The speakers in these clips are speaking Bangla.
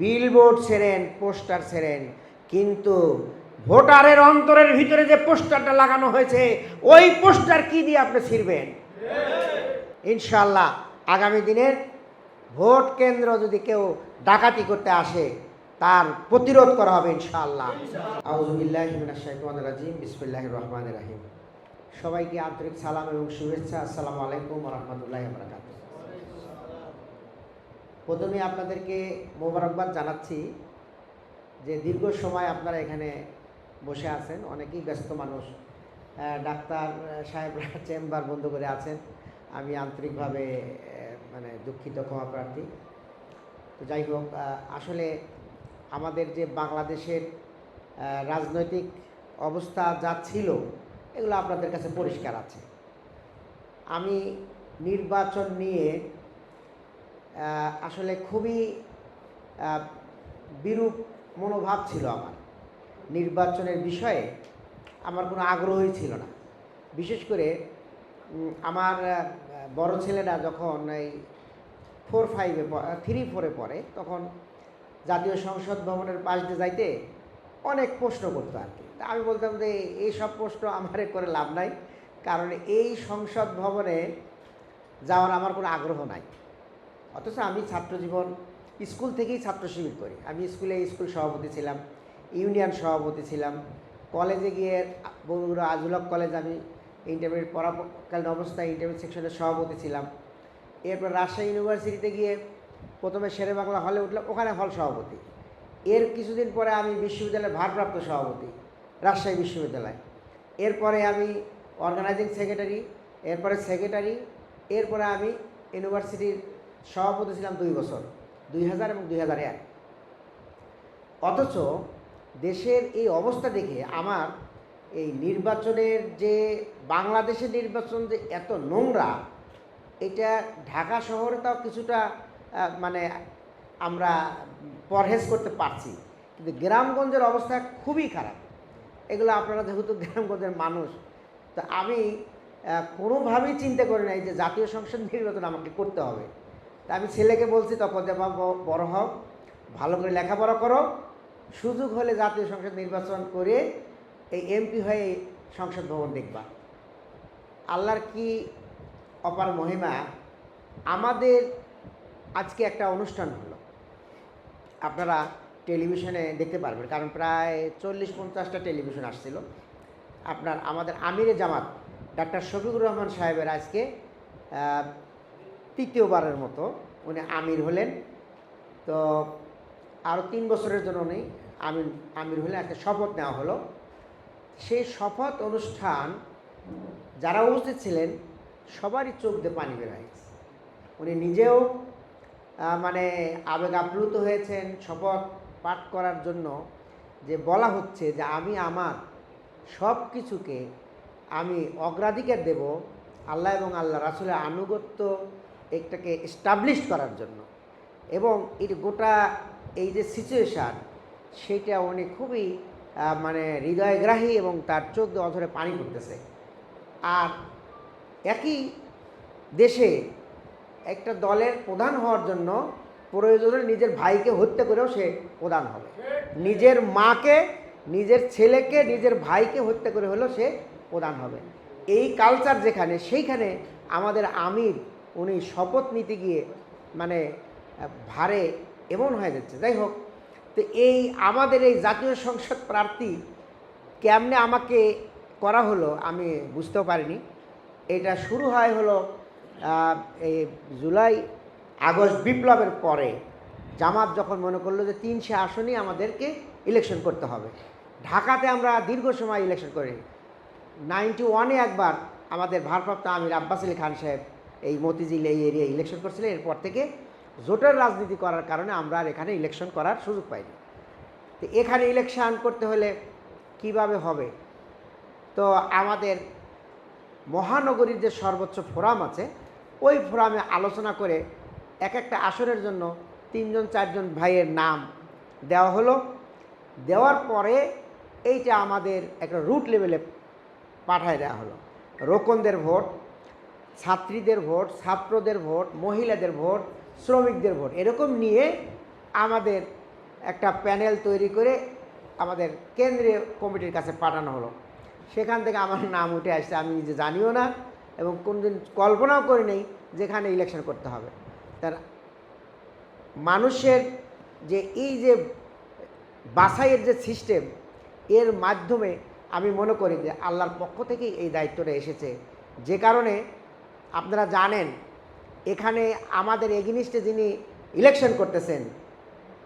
বিলবোর্ড ছেড়েন পোস্টার ছেড়েন, কিন্তু ভোটারের অন্তরের ভিতরে যে পোস্টারটা লাগানো হয়েছে, ওই পোস্টার কি দিয়ে আপনি ছিড়বেন? ইনশাল্লাহ আগামী দিনের ভোট কেন্দ্র যদি কেউ ডাকাতি করতে আসে, তার প্রতিরোধ করা হবে ইনশাআল্লাহ। বিসমিল্লাহ রহমান রাহিম। সবাইকে আন্তরিক সালাম এবং শুভেচ্ছা। আসসালামু আলাইকুম রহমতুল্লাহ বরাকাত প্রথমে আপনাদেরকে মোবারকবাদ জানাচ্ছি যে দীর্ঘ সময় আপনারা এখানে বসে আছেন, অনেকেই ব্যস্ত মানুষ। ডাক্তার সাহেবরা চেম্বার বন্ধ করে আছেন। আমি আন্তরিকভাবে মানে দুঃখিত ক্ষমা প্রার্থী। তো যাই হোক আসলে আমাদের যে বাংলাদেশের রাজনৈতিক অবস্থা যা ছিল, এগুলো আপনাদের কাছে পরিষ্কার আছে। আমি নির্বাচন নিয়ে আসলে খুবই বিরূপ মনোভাব ছিল আমার। নির্বাচনের বিষয়ে আমার কোনো আগ্রহই ছিল না। বিশেষ করে আমার বড় ছেলেরা যখন এই ফোর ফাইভে থ্রি ফোরে পড়ে, তখন জাতীয় সংসদ ভবনের পাশ দিয়ে যাইতে অনেক প্রশ্ন করতো আর কি। আমি বলতাম যে, এই সব প্রশ্ন আমার করে লাভ নাই, কারণ এই সংসদ ভবনে যাওয়ার আমার কোনো আগ্রহ নাই। অথচ আমি ছাত্র জীবন স্কুল থেকেই ছাত্র শিবির করি। আমি স্কুলে স্কুল সভাপতি ছিলাম, ইউনিয়ন সভাপতি ছিলাম। কলেজে গিয়ে বগুড়া আজুলক কলেজ আমি ইন্টারমিডিয়েট পড়াকালীন অবস্থায় ইন্টারমিডিয়েট সেকশনের সভাপতি ছিলাম। এরপর রাজশাহী ইউনিভার্সিটিতে গিয়ে প্রথমে শেরে বাংলা হলে উঠলাম, ওখানে হল সভাপতি। এর কিছুদিন পরে আমি বিশ্ববিদ্যালয়ের ভারপ্রাপ্ত সভাপতি, রাজশাহী বিশ্ববিদ্যালয়। এরপরে আমি অর্গানাইজিং সেক্রেটারি এরপরে সেক্রেটারি এরপরে আমি ইউনিভার্সিটির সভাপতি ছিলাম দুই বছর, দুই হাজার এবং দুই হাজার এক। অথচ দেশের এই অবস্থা দেখে আমার এই নির্বাচনের যে, বাংলাদেশের নির্বাচন যে এত নোংরা, এটা ঢাকা শহরে তাও কিছুটা মানে আমরা পরহেজ করতে পারছি। কিন্তু গ্রামগঞ্জের অবস্থা খুবই খারাপ। এগুলো আপনারা যেহেতু গ্রামগঞ্জের মানুষ, তো আমি কোনোভাবেই চিন্তা করি নাই যে জাতীয় সংসদ নির্বাচন আমাকে করতে হবে। আমি ছেলেকে বলছি, তখন যে বাবা বড় হও, ভালো করে লেখাপড়া করো। সুযোগ হলে জাতীয় সংসদ নির্বাচন করে এই এমপি হয়ে সংসদ ভবন দেখবা। আল্লাহর কি অপার মহিমা? আমাদের আজকে একটা অনুষ্ঠান হলো। আপনারা টেলিভিশনে দেখতে পারবেন, কারণ প্রায় চল্লিশ পঞ্চাশটা টেলিভিশন আসছিল। আপনার আমাদের আমিরে জামাত, ডাক্তার শফিকুর রহমান সাহেবের আজকে তৃতীয়বারের মতো উনি আমির হলেন। তো আরও তিন বছরের জন্য উনি আমির আমির হলেন, একটা শপথ নেওয়া হলো। সেই শপথ অনুষ্ঠান যারা উপস্থিত ছিলেন, সবারই চোখ দিয়ে পানি বের উনি নিজেও মানে আবেগ আপ্লুত হয়েছেন শপথ পাঠ করার জন্য যে বলা হচ্ছে যে আমি আমার সব কিছুকে আমি অগ্রাধিকার দেব। আল্লাহ এবং আল্লাহ রাসুলের আনুগত্য একটাকে এস্টাবলিশ করার জন্য। এবং এর গোটা এই যে সিচুয়েশান সেটা উনি খুবই মানে হৃদয়গ্রাহী এবং তার চোখ অধরে পানি পড়তেছে। আর একই দেশে একটা দলের প্রধান হওয়ার জন্য প্রয়োজনে নিজের ভাইকে হত্যা করেও সে প্রধান হবে। নিজের মাকে, নিজের ছেলেকে, নিজের ভাইকে হত্যা করে হলেও সে প্রধান হবে। এই কালচার যেখানে, সেইখানে আমাদের আমির উনি শপথ নিতে গিয়ে মানে ভারে এমন হয়ে যাচ্ছে। যাই হোক, তো এই আমাদের এই জাতীয় সংসদ প্রার্থী কেমনে আমাকে করা হলো আমি বুঝতেও পারিনি। এটা শুরু হয় হলো এই জুলাই আগস্ট বিপ্লবের পরে। জামাত যখন মনে করল যে তিনশে আসনই আমাদেরকে ইলেকশন করতে হবে। ঢাকাতে আমরা দীর্ঘ সময় ইলেকশন করি নাইনটি ওয়ানে একবার আমাদের ভারপ্রাপ্ত আমির আব্বাস আলী খান সাহেব এই মতিঝিল এই এরিয়ায় ইলেকশন করছিলেন এরপর থেকে জোটের রাজনীতি করার কারণে আমরা আর এখানে ইলেকশন করার সুযোগ পাইনি। তো এখানে ইলেকশন করতে হলে কীভাবে হবে? তো আমাদের মহানগরীর যে সর্বোচ্চ ফোরাম আছে, ওই ফোরামে আলোচনা করে এক একটা আসনের জন্য তিনজন, চারজন ভাইয়ের নাম দেওয়া হলো। দেওয়ার পরে এইটা আমাদের একটা রুট লেভেলে পাঠায় দেওয়া হলো। রোকনদের ভোট ছাত্রীদের ভোট, ছাত্রদের ভোট, মহিলাদের ভোট, শ্রমিকদের ভোট এরকম নিয়ে আমাদের একটা প্যানেল তৈরি করে আমাদের কেন্দ্রীয় কমিটির কাছে পাঠানো হলো। সেখান থেকে আমার নাম উঠে আসছে, আমি নিজে জানিও না এবং কোনদিন কল্পনাও করি নেই যেখানে ইলেকশন করতে হবে। তার মানুষের যে এই যে বাছাইয়ের যে সিস্টেম এর মাধ্যমে আমি মনে করি যে আল্লাহর পক্ষ থেকেই এই দায়িত্বটা এসেছে। যে কারণে আপনারা জানেন, এখানে আমাদের এগেনিস্টে যিনি ইলেকশন করতেছেন,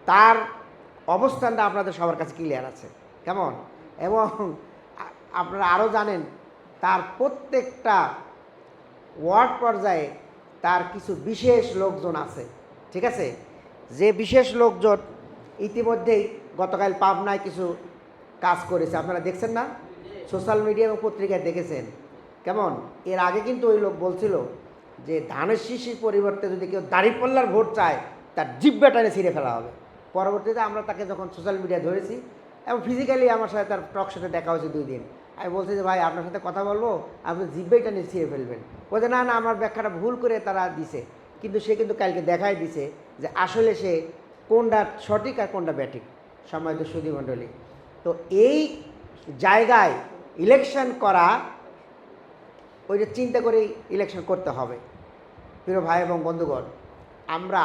তার অবস্থানটা আপনাদের সবার কাছে ক্লিয়ার আছে। কেমন? এবং আপনারা আরও জানেন, তার প্রত্যেকটা ওয়ার্ড পর্যায়ে তার কিছু বিশেষ লোকজন আছে। ঠিক আছে? যে বিশেষ লোকজন ইতিমধ্যেই গতকাল পাবনায় কিছু কাজ করেছে। আপনারা দেখছেন না? সোশ্যাল মিডিয়া এবং পত্রিকায় দেখেছেন। কেমন? এর আগে কিন্তু ওই লোক বলছিল যে ধানের শিশির পরিবর্তে যদি কেউ দাঁড়িপাল্লার ভোট চায়, তার জিব্বা টানে ছিঁড়ে ফেলা হবে। পরবর্তীতে আমরা তাকে যখন সোশ্যাল মিডিয়া ধরেছি এবং ফিজিক্যালি আমার সাথে তার টক সাথে দেখা হয়েছে দুই দিন, আমি বলছি যে, ভাই, আপনার সাথে কথা বলব, আপনি জিব্বাই টানে ছিঁড়ে ফেলবেন। বলছে না না, আমার ব্যাখ্যাটা ভুল করে তারা দিছে। কিন্তু সে কিন্তু কালকে দেখাই দিছে যে, আসলে সে কোনটা সঠিক আর কোনটা ব্যাঠিক। সম্মানিত সুধী মণ্ডলী, তো এই জায়গায় ইলেকশন করা ওই যে চিন্তা করেই ইলেকশন করতে হবে। প্রিয় ভাই এবং বন্ধুগণ, আমরা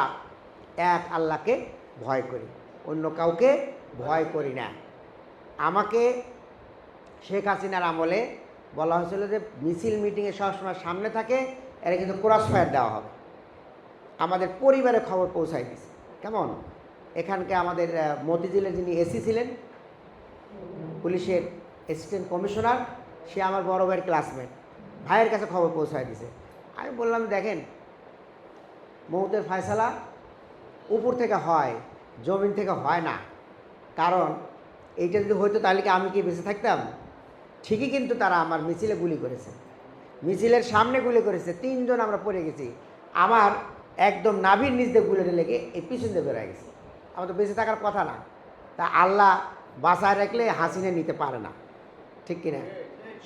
এক আল্লাহকে ভয় করি, অন্য কাউকে ভয় করি না। আমাকে শেখ হাসিনার আমলে বলা হয়েছিল যে, মিছিল মিটিংয়ে সবসময় সামনে থাকে, এরা কিন্তু ক্রস ফায়ার দেওয়া হবে। আমাদের পরিবারে খবর পৌঁছায় দিছে কেমন? এখানকে আমাদের মতিঝিলের যিনি এসি ছিলেন, পুলিশের অ্যাসিস্ট্যান্ট কমিশনার সে আমার বড় ভাইয়ের ক্লাসমেট ভাইয়ের কাছে খবর পৌঁছায় দিছে। আমি বললাম, দেখেন, মৌতের ফয়সালা উপর থেকে হয়, জমিন থেকে হয় না। কারণ, এইটা যদি হইতো তাহলে কি আমি কি বেঁচে থাকতাম? ঠিকই কিন্তু তারা আমার মিছিলে গুলি করেছে। মিছিলের সামনে গুলি করেছে। তিনজন আমরা পড়ে গেছি। আমার একদম নাভির নিচ দিয়ে গুলিটা লেগে এই পিছন দিয়ে বেরোয় গেছে। আমার তো বেঁচে থাকার কথা না। তা আল্লাহ বাসায় রাখলে হাসিনে নিতে পারে না। ঠিক কিনা?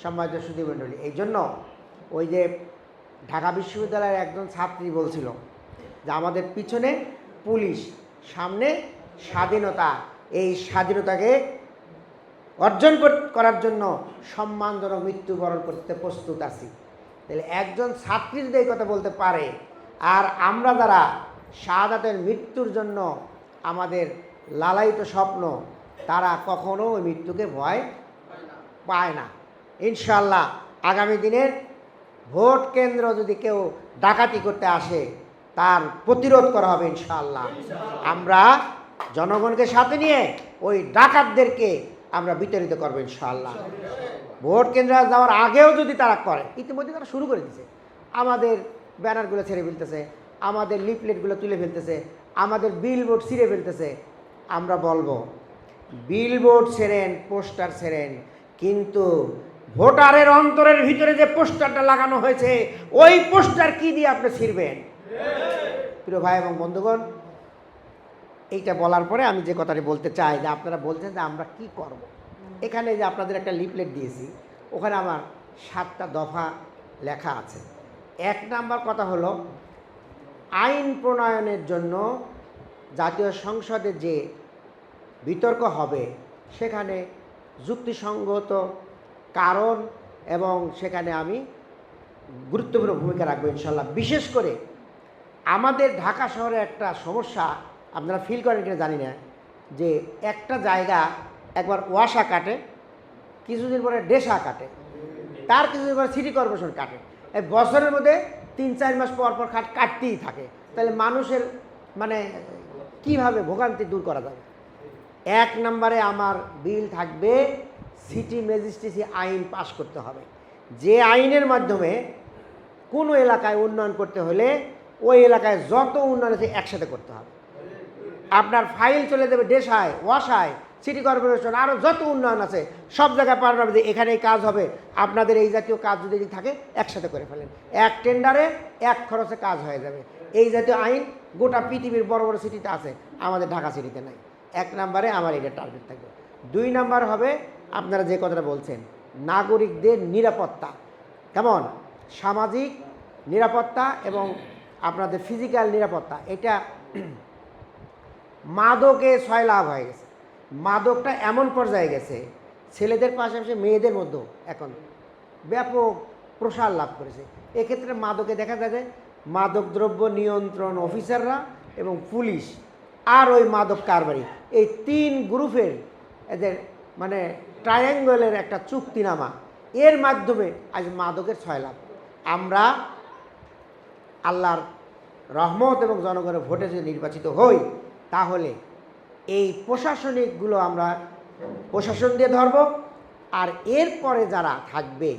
সম্মানিত সুদী মণ্ডলী এই জন্য ওই যে ঢাকা বিশ্ববিদ্যালয়ের একজন ছাত্রী বলছিল যে আমাদের পিছনে পুলিশ, সামনে স্বাধীনতা। এই স্বাধীনতাকে অর্জন করার জন্য সম্মানজনক মৃত্যুবরণ করতে প্রস্তুত আছি। তাহলে একজন ছাত্রী যদি এই কথা বলতে পারে, আর আমরা যারা শাহাদাতের মৃত্যুর জন্য আমাদের লালায়িত স্বপ্ন, তারা কখনো ওই মৃত্যুকে ভয় পায় না। ইনশাল্লাহ আগামী দিনের ভোট কেন্দ্র যদি কেউ ডাকাতি করতে আসে, তার প্রতিরোধ করা হবে ইনশাল্লাহ আমরা জনগণকে সাথে নিয়ে ওই ডাকাতদেরকে আমরা বিতাড়িত করব ইনশাল্লাহ ভোট কেন্দ্রে যাওয়ার আগেও যদি তারা করে, ইতিমধ্যে তারা শুরু করে দিছে। আমাদের ব্যানারগুলো ছেড়ে ফেলতেছে, আমাদের লিফলেটগুলো তুলে ফেলতেছে, আমাদের বিলবোর্ড ছিঁড়ে ফেলতেছে। আমরা বলব বিলবোর্ড ছেড়েন, পোস্টার ছেড়েন, কিন্তু ভোটারের অন্তরের ভিতরে যে পোস্টারটা লাগানো হয়েছে, ওই পোস্টার কি দিয়ে আপনি ছিঁড়বেন প্রিয় ভাই এবং বন্ধুগণ, এইটা বলার পরে আমি যে কথাটি বলতে চাই, যে আপনারা বলছেন যে আমরা কি করব। এখানে যে আপনাদের একটা লিফলেট দিয়েছি, ওখানে আমার সাতটা দফা লেখা আছে এক নাম্বার কথা হলো, আইন প্রণয়নের জন্য জাতীয় সংসদে যে বিতর্ক হবে, সেখানে যুক্তিসঙ্গত কারণ এবং সেখানে আমি গুরুত্বপূর্ণ ভূমিকা রাখব ইনশাল্লাহ বিশেষ করে আমাদের ঢাকা শহরে একটা সমস্যা আপনারা ফিল করেন কিনা জানি না, যে একটা জায়গা একবার ওয়াসা কাটে, কিছুদিন পরে ডেসা কাটে, তার কিছুদিন পরে সিটি কর্পোরেশন কাটে। এই বছরের মধ্যে তিন চার মাস পর পর খাট কাটতেই থাকে। তাহলে মানুষের মানে কীভাবে ভোগান্তি দূর করা যাবে? এক নম্বরে আমার বিল থাকবে সিটি ম্যাজিস্ট্রেসি আইন পাশ করতে হবে। যে আইনের মাধ্যমে কোনো এলাকায় উন্নয়ন করতে হলে ওই এলাকায় যত উন্নয়ন আছে একসাথে করতে হবে। আপনার ফাইল চলে যাবে ডেসায় ওয়াসায়, সিটি কর্পোরেশন আরও যত উন্নয়ন আছে, সব জায়গায় পারবে যে এখানেই কাজ হবে। আপনাদের এই জাতীয় কাজ যদি থাকে, একসাথে করে ফেলেন। এক টেন্ডারে এক খরচে কাজ হয়ে যাবে। এই জাতীয় আইন গোটা পৃথিবীর বড় বড় সিটিতে আছে, আমাদের ঢাকা সিটিতে নাই। এক নম্বরে আমার এটা টার্গেট থাকবে। দুই নাম্বার হবে আপনারা যে কথাটা বলছেন, নাগরিকদের নিরাপত্তা। কেমন? সামাজিক নিরাপত্তা এবং আপনাদের ফিজিক্যাল নিরাপত্তা, এটা মাদকে ছয় লাভ হয়ে গেছে। মাদকটা এমন পর্যায়ে গেছে, ছেলেদের পাশাপাশি মেয়েদের মধ্যেও এখন ব্যাপক প্রসার লাভ করেছে। এক্ষেত্রে মাদকে দেখা যায় যে মাদক দ্রব্য নিয়ন্ত্রণ অফিসাররা এবং পুলিশ আর ওই মাদক কারবারি, এই তিন গ্রুপের এদের মানে ট্রায়াঙ্গলের একটা চুক্তিনামা। এর মাধ্যমে আজ মাদকের ছয় লাভ আমরা আল্লাহর রহমত এবং জনগণের ভোটে যদি নির্বাচিত হই, তাহলে এই প্রশাসনিকগুলো আমরা প্রশাসন দিয়ে ধরব। আর এরপরে যারা থাকবে,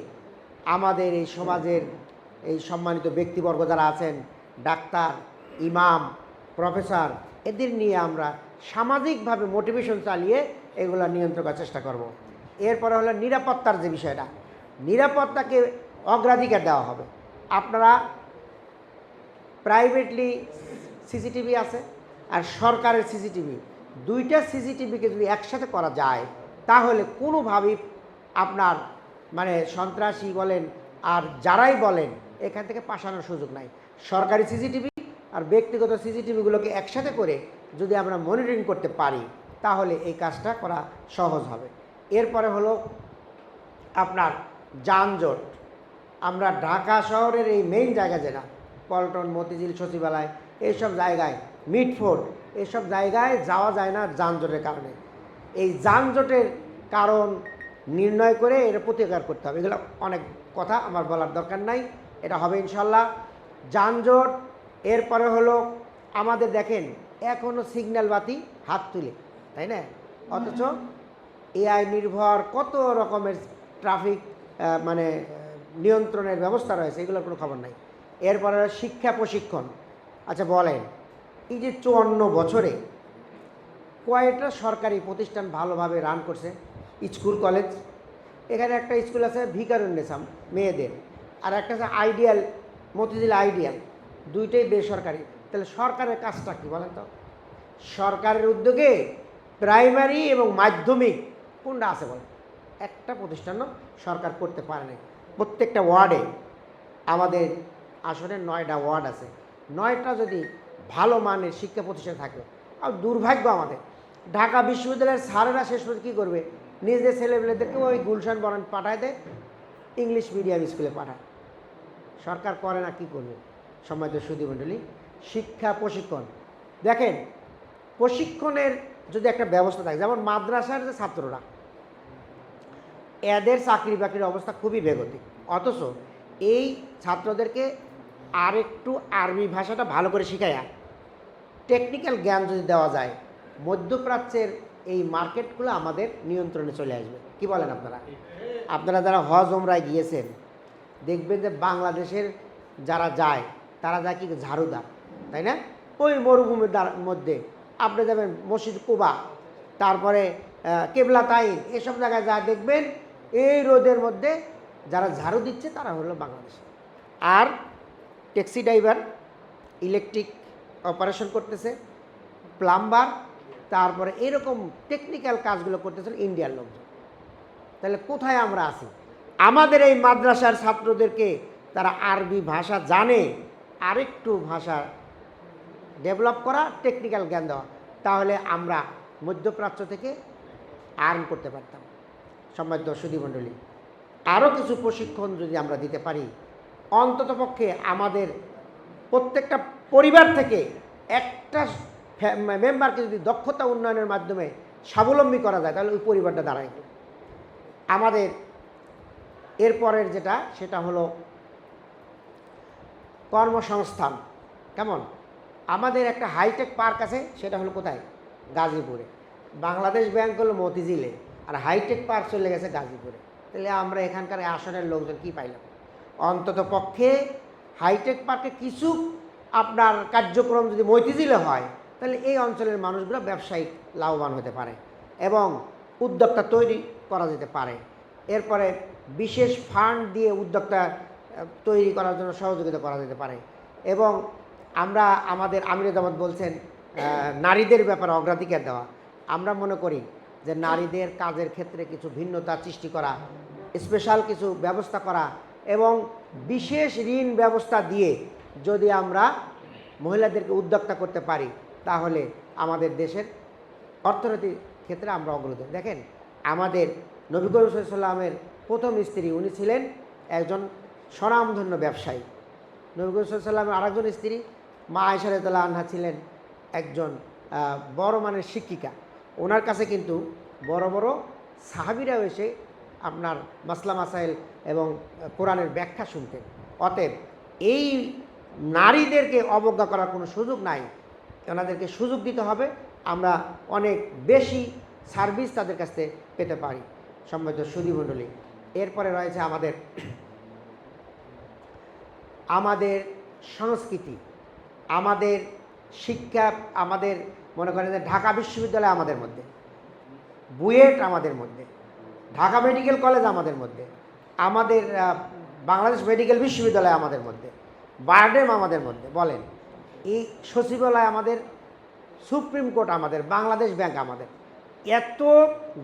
আমাদের এই সমাজের এই সম্মানিত ব্যক্তিবর্গ যারা আছেন, ডাক্তার, ইমাম, প্রফেসর, এদের নিয়ে আমরা সামাজিকভাবে মোটিভেশন চালিয়ে এগুলো নিয়ন্ত্রণ করার চেষ্টা করব। এরপরে হলো নিরাপত্তার যে বিষয়টা, নিরাপত্তাকে অগ্রাধিকার দেওয়া হবে। আপনারা প্রাইভেটলি সিসিটিভি আছে আর সরকারের সিসিটিভি দুইটা সিসিটিভিকে যদি একসাথে করা যায়, তাহলে কোনোভাবেই আপনার মানে সন্ত্রাসী বলেন আর যারাই বলেন, এখান থেকে পাশানোর সুযোগ নাই। সরকারি সিসিটিভি আর ব্যক্তিগত সিসিটিভিগুলোকে একসাথে করে যদি আমরা মনিটরিং করতে পারি, তাহলে এই কাজটা করা সহজ হবে। এরপরে হলো আপনার যানজট। আমরা ঢাকা শহরের এই মেইন জায়গা যেটা পল্টন, মতিঝিল, সচিবালয়, এইসব জায়গায়, মিটফোর্ড এসব জায়গায় যাওয়া যায় না যানজটের কারণে। এই যানজটের কারণ নির্ণয় করে এর প্রতিকার করতে হবে। এগুলো অনেক কথা আমার বলার দরকার নাই, এটা হবে ইনশাল্লাহ যানজট, এরপরে হলো আমাদের দেখেন এখনও সিগন্যাল বাতি হাত তুলে, তাই না? অথচ এআই নির্ভর কত রকমের ট্রাফিক মানে নিয়ন্ত্রণের ব্যবস্থা রয়েছে, এগুলোর কোনো খবর নাই। এরপরে শিক্ষা প্রশিক্ষণ। আচ্ছা বলেন, এই যে চুয়ান্ন বছরে কয়টা সরকারি প্রতিষ্ঠান ভালোভাবে রান করছে? School, college. এখানে একটা স্কুল আছে ভিকারুন্নেসাম মেয়েদের। আর একটা আছে আইডিয়াল, মতিঝিল আইডিয়াল। দুইটাই বেসরকারি। তাহলে সরকারের কাজটা কি বলেন তো? সরকারের উদ্যোগে প্রাইমারি এবং মাধ্যমিক কোনটা আছে বলেন একটা প্রতিষ্ঠানও সরকার করতে পারে না প্রত্যেকটা ওয়ার্ডে আমাদের আসলে নয়টা ওয়ার্ড আছে। নয়টা যদি ভালো মানের শিক্ষা প্রতিষ্ঠান থাকে, আর দুর্ভাগ্য আমাদের। ঢাকা বিশ্ববিদ্যালয়ের স্যারেরা শেষ পর্যন্ত কী করবে? নিজেদের ছেলেমেয়েদেরকে ওই গুলশান বরণ পাঠায় দেয়, ইংলিশ মিডিয়াম স্কুলে পাঠায়। সরকার করে না, কি করবে? সম্মানিত সুদীমণ্ডলী শিক্ষা প্রশিক্ষণ। দেখেন, প্রশিক্ষণের যদি একটা ব্যবস্থা থাকে, যেমন মাদ্রাসার যে ছাত্ররা এদের চাকরি বাকরির অবস্থা খুবই বেগতিক। অথচ এই ছাত্রদেরকে আরেকটু আরবি ভাষাটা ভালো করে শিখায়া টেকনিক্যাল জ্ঞান যদি দেওয়া যায়, মধ্যপ্রাচ্যের এই মার্কেটগুলো আমাদের নিয়ন্ত্রণে চলে আসবে। কি বলেন আপনারা? আপনারা যারা হজ ওমরায় গিয়েছেন, দেখবেন যে বাংলাদেশের যারা যায়, তারা যায় কি ঝাড়ুদার তাই না? ওই মরুভূমির মধ্যে। আপনি যাবেন মসজিদ কুবা, তারপরে কেবলা তাইন, এসব জায়গায় যা দেখবেন এই রোদের মধ্যে যারা ঝাড়ু দিচ্ছে তারা হলো বাংলাদেশ। আর ট্যাক্সি ড্রাইভার, ইলেকট্রিক অপারেশন করতেছে, প্লাম্বার, তারপরে এরকম টেকনিক্যাল কাজগুলো করতেছে ইন্ডিয়ার লোকজন। তাহলে কোথায় আমরা আছি? আমাদের এই মাদ্রাসার ছাত্রদেরকে তারা আরবি ভাষা জানে, আরেকটু ভাষা ডেভেলপ করা টেকনিক্যাল জ্ঞান দেওয়া, তাহলে আমরা মধ্যপ্রাচ্য থেকে আর্ন করতে পারতাম। সম্মানিত সুদীমণ্ডলী আরও কিছু প্রশিক্ষণ যদি আমরা দিতে পারি অন্ততপক্ষে আমাদের প্রত্যেকটা পরিবার থেকে একটা মেম্বারকে যদি দক্ষতা উন্নয়নের মাধ্যমে স্বাবলম্বী করা যায়, তাহলে ওই পরিবারটা দাঁড়ায়। আমাদের এরপরের যেটা, সেটা হলো কর্মসংস্থান। কেমন? আমাদের একটা হাইটেক পার্ক আছে, সেটা হলো কোথায়? গাজীপুরে। বাংলাদেশ ব্যাংক হলো মতিঝিলে। আর হাইটেক পার্ক চলে গেছে গাজীপুরে। তাহলে আমরা এখানকার আসনের লোকজন কি পাইলাম? অন্তত পক্ষে হাইটেক পার্কে কিছু আপনার কার্যক্রম যদি মতিঝিলে হয়, তাহলে এই অঞ্চলের মানুষগুলো ব্যবসায়িক লাভবান হতে পারে এবং উদ্যোক্তা তৈরি করা যেতে পারে। এরপরে বিশেষ ফান্ড দিয়ে উদ্যোক্তা তৈরি করার জন্য সহযোগিতা করা যেতে পারে এবং আমরা আমাদের আমির জামাত বলছেন নারীদের ব্যাপারে অগ্রাধিকার দেওয়া। আমরা মনে করি যে নারীদের কাজের ক্ষেত্রে কিছু ভিন্নতা সৃষ্টি করা স্পেশাল কিছু ব্যবস্থা করা এবং বিশেষ ঋণ ব্যবস্থা দিয়ে যদি আমরা মহিলাদেরকে উদ্যোক্তা করতে পারি, তাহলে আমাদের দেশের অর্থনৈতিক ক্ষেত্রে আমরা অগ্রগতি দেখেন, আমাদের নবী করিম সাল্লামের প্রথম স্ত্রী উনি ছিলেন একজন স্বনামধন্য ব্যবসায়ী। নবী করিম সাল্লামের আরেকজন স্ত্রী মা আয়সারতাল্লাহ আনহা ছিলেন একজন বড় মানের শিক্ষিকা। ওনার কাছে কিন্তু বড় বড় সাহাবিরাও এসে আপনার মাসলা মাসাইল এবং কোরআনের ব্যাখ্যা শুনতেন। অতএব এই নারীদেরকে অবজ্ঞা করার কোনো সুযোগ নাই। ওনাদেরকে সুযোগ দিতে হবে। আমরা অনেক বেশি সার্ভিস তাদের কাছ থেকে পেতে পারি। সম্মানিত সুদীমণ্ডলী এরপরে রয়েছে আমাদের আমাদের সংস্কৃতি, আমাদের শিক্ষা, আমাদের মনে করেন যে ঢাকা বিশ্ববিদ্যালয় আমাদের মধ্যে, বুয়েট আমাদের মধ্যে, ঢাকা মেডিকেল কলেজ আমাদের মধ্যে, আমাদের বাংলাদেশ মেডিকেল বিশ্ববিদ্যালয় আমাদের মধ্যে, বারডেম আমাদের মধ্যে, বলেন। এই সচিবালয় আমাদের, সুপ্রিম কোর্ট আমাদের, বাংলাদেশ ব্যাংক আমাদের, এত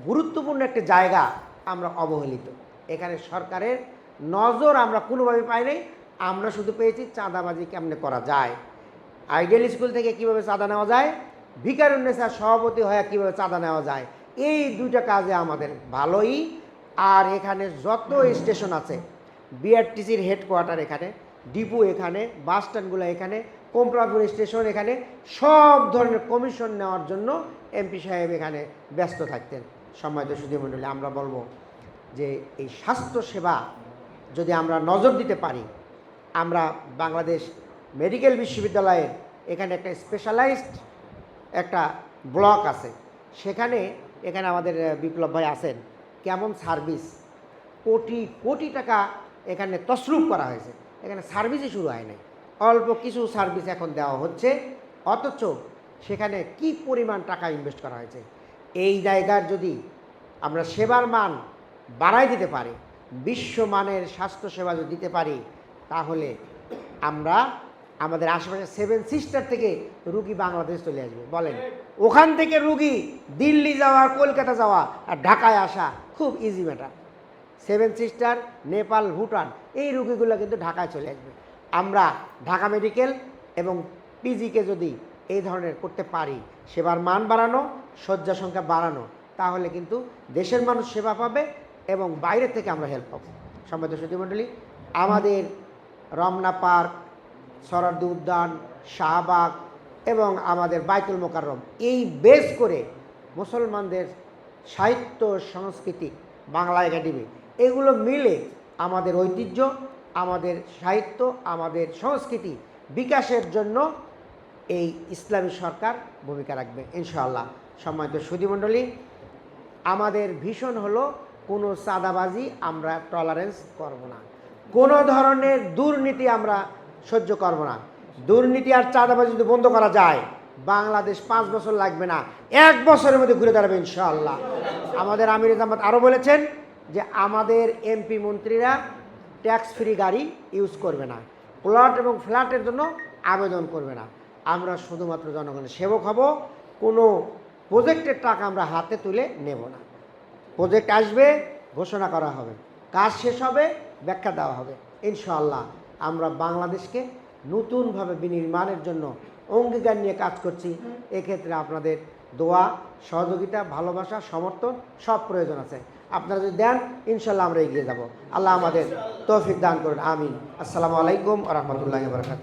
গুরুত্বপূর্ণ একটা জায়গা আমরা অবহেলিত। এখানে সরকারের নজর আমরা কোনোভাবে পাই নাই, আমরা শুধু পেয়েছি চাঁদাবাজি কেমনে করা যায়? আইডিয়াল স্কুল থেকে কীভাবে চাঁদা নেওয়া যায়? ভিকারুন্নেসার সভাপতি হয়ে কীভাবে চাঁদা নেওয়া যায়? এই দুইটা কাজে আমাদের ভালোই। আর এখানে যত স্টেশন আছে, বিআরটিসির হেডকোয়ার্টার এখানে, ডিপু এখানে, বাস স্ট্যান্ডগুলো এখানে, কোমরাপুর স্টেশন এখানে, সব ধরনের কমিশন নেওয়ার জন্য এমপি সাহেব এখানে ব্যস্ত থাকতেন। সম্মানিত সুধীমণ্ডলী, আমরা বলব যে এই স্বাস্থ্য সেবা যদি আমরা নজর দিতে পারি, আমরা বাংলাদেশ মেডিকেল বিশ্ববিদ্যালয়ের এখানে একটা স্পেশালাইজড একটা ব্লক আছে। সেখানে এখানে আমাদের বিপ্লব ভাই আছেন। কেমন সার্ভিস? কোটি কোটি টাকা এখানে তসরুপ করা হয়েছে। এখানে সার্ভিসই শুরু হয় নাই। অল্প কিছু সার্ভিস এখন দেওয়া হচ্ছে। অথচ সেখানে কি পরিমাণ টাকা ইনভেস্ট করা হয়েছে? এই জায়গার যদি আমরা সেবার মান বাড়াই দিতে পারি বিশ্বমানের স্বাস্থ্যসেবা যদি দিতে পারি, তাহলে আমরা আমাদের আশেপাশে সেভেন সিস্টার থেকে রুগী বাংলাদেশ চলে আসবে, বলেন। ওখান থেকে রুগী দিল্লি যাওয়া, কলকাতা যাওয়া আর ঢাকায় আসা খুব easy matter seven sister Nepal, Bhutan, এই রুগীগুলো কিন্তু ঢাকায় চলে আসবে। আমরা ঢাকা মেডিকেল এবং পিজিকে যদি এই ধরনের করতে পারি, সেবার মান বাড়ানো, শয্যা সংখ্যা বাড়ানো, তাহলে কিন্তু দেশের মানুষ সেবা পাবে এবং বাইরে থেকে আমরা হেল্প পাবো। সম্মানিত সতীমণ্ডলী আমাদের রমনা পার্ক সরার্দি উদ্যান, শাহবাগ এবং আমাদের বাইতুল মোকাররম। এই বেস করে মুসলমানদের সাহিত্য, সংস্কৃতি, বাংলা একাডেমি, এগুলো মিলে আমাদের ঐতিহ্য, আমাদের সাহিত্য, আমাদের সংস্কৃতি বিকাশের জন্য এই ইসলামী সরকার ভূমিকা রাখবে, ইনশাআল্লাহ। সম্মানিত সুধীমণ্ডলী, আমাদের ভীষণ হলো কোনো চাঁদাবাজি আমরা টলারেন্স করব না। কোনো ধরনের দুর্নীতি আমরা সহ্য করব না। দুর্নীতি আর চাঁদাবাজি যদি বন্ধ করা যায়, বাংলাদেশ পাঁচ বছর লাগবে না, এক বছরের মধ্যে ঘুরে দাঁড়াবে ইনশাআল্লাহ। আমাদের আমির জামাত আরও বলেছেন যে আমাদের এমপি মন্ত্রীরা ট্যাক্স ফ্রি গাড়ি ইউজ করবে না, প্লট এবং ফ্ল্যাটের জন্য আবেদন করবে না। আমরা শুধুমাত্র জনগণের সেবক হব, কোনো প্রজেক্টের টাকা আমরা হাতে তুলে নেব না। প্রজেক্ট আসবে, ঘোষণা করা হবে, কাজ শেষ হবে, ব্যাখ্যা দেওয়া হবে, ইনশাআল্লাহ। আমরা বাংলাদেশকে নতুনভাবে বিনির্মাণের জন্য অঙ্গীকার নিয়ে কাজ করছি। এক্ষেত্রে আপনাদের দোয়া, সহযোগিতা, ভালোবাসা, সমর্থন সব প্রয়োজন আছে। আপনারা যদি দেন, ইনশাল্লাহ আমরা এগিয়ে যাব। আল্লাহ আমাদের তৌফিক দান করুন। আমিন। আসসালামু আলাইকুম রহমতুল্লাহ বরকাত